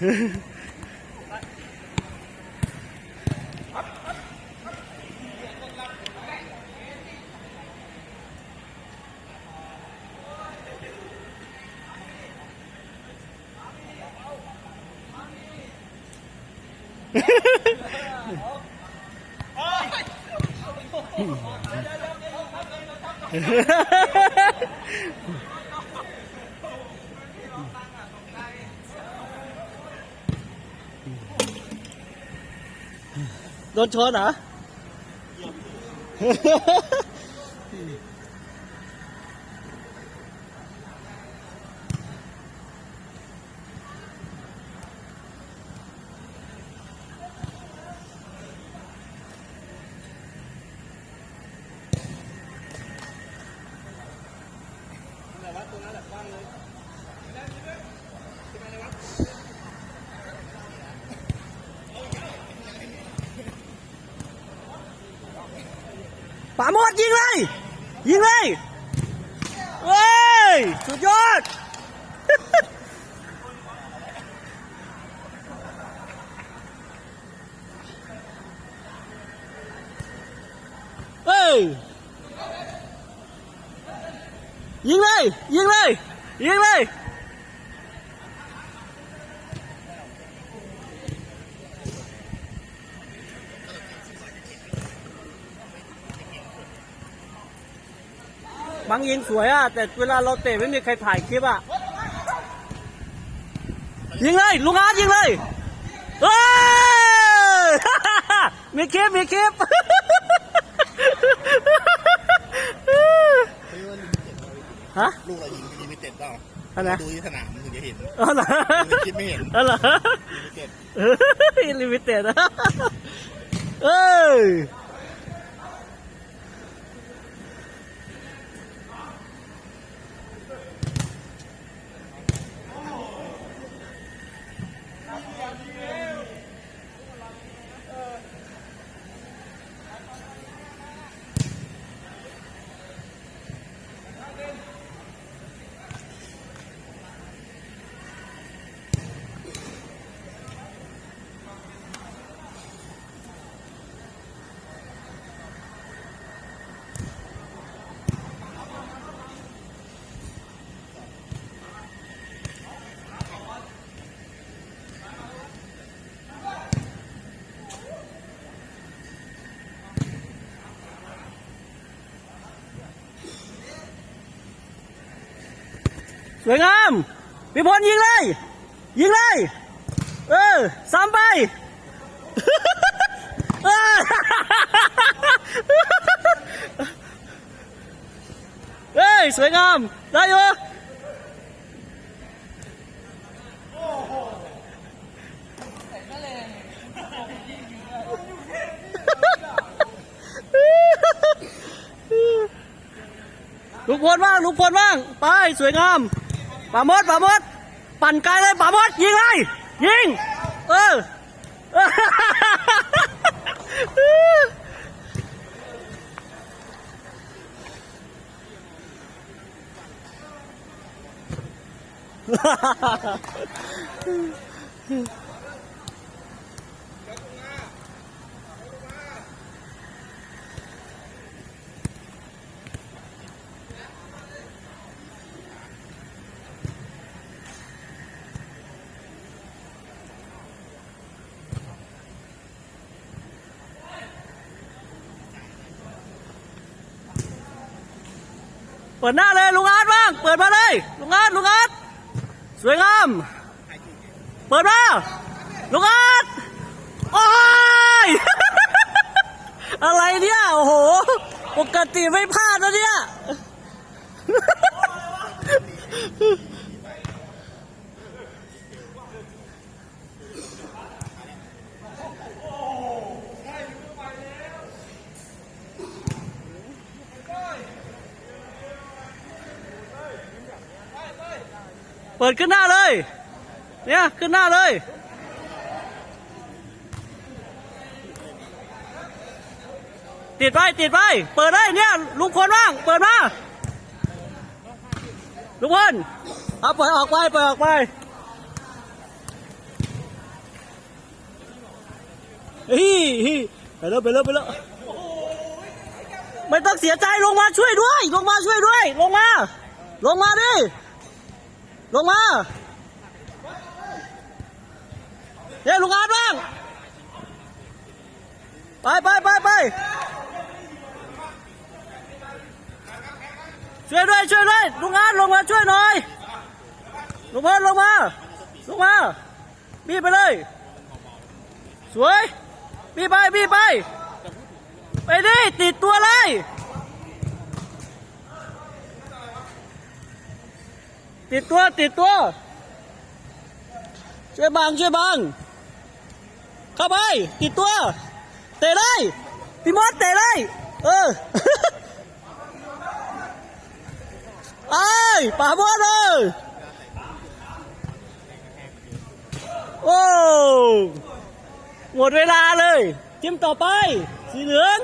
Ha ha ha ha! โดนชนเหรอ มดยิงเลย ยิงเลยเว้ยสุดยอดเฮ้ยยิงเลย ยิงเลย ยิงเลย บางยิงสวยอะ แต่เวลาเราเตะไม่มีใครถ่ายคลิปอะ ยิงเลย ลุงอาร์ตยิงเลยเฮ้ย มีคลิป มีคลิปฮะลูกเรายิงลิมิเต็ดเปล่าอะไรนะดูที่สนามมันถึงจะเห็นอ๋อเหรอดูในคลิปไม่เห็นอ๋อเหรอลิมิเต็ดอิลิมิเต็ดเอ้ย สวยงามพี่พลยิงเลย ยิงเลย เออซ้ำไปเฮ้ย สวยงาม ได้อยู่ลุกพลบ้างลุกพลบ้าง ไป สวยงาม ป่ามดป่ามดปั่นไกลเลยป่ามดยิงเลยยิง เออ เปิดหน้าเลยลุงอาร์ตบ้าง เปิดมาเลยลุงอาร์ตลุงอาร์ตสวยงาม เปิดมาลุงอาร์ตโอ้ย อะไรเนี่ย โอ้โห ปกติไม่พลาดนะเนี่ย เปิดขึ้นหน้าเลย เนี่ยขึ้นหน้าเลย ติดไปติดไป เปิดได้เนี่ยลุงพลว่าง เปิดมาลุงพลเอาเปล่ออกไปเปล่ออกไปเฮ้ยไปแล้วไปแล้วไปแล้วไม่ต้องเสียใจลงมาช่วยด้วย ลงมาช่วยด้วย ลงมา ลงมาดิ ลงมาเฮ้ยลุงอาร์ตบ้างไปไปไปไปช่วยด้วยช่วยด้วยลุงอาร์ตลงมาช่วยหน่อยลุงเพิ่นลงมาลงมาบีไปเลย สวยบีไปบีไป ไปดิติดตัวเลย ติดตัวติดตัว ช่วยบังช่วยบัง เข้าไป ติดตัว เตะเลยพี่มดเตะเลย เออไอ้ป่าบอลเลยโอ้หมดเวลาเลยทีมต่อไป สีเหลือง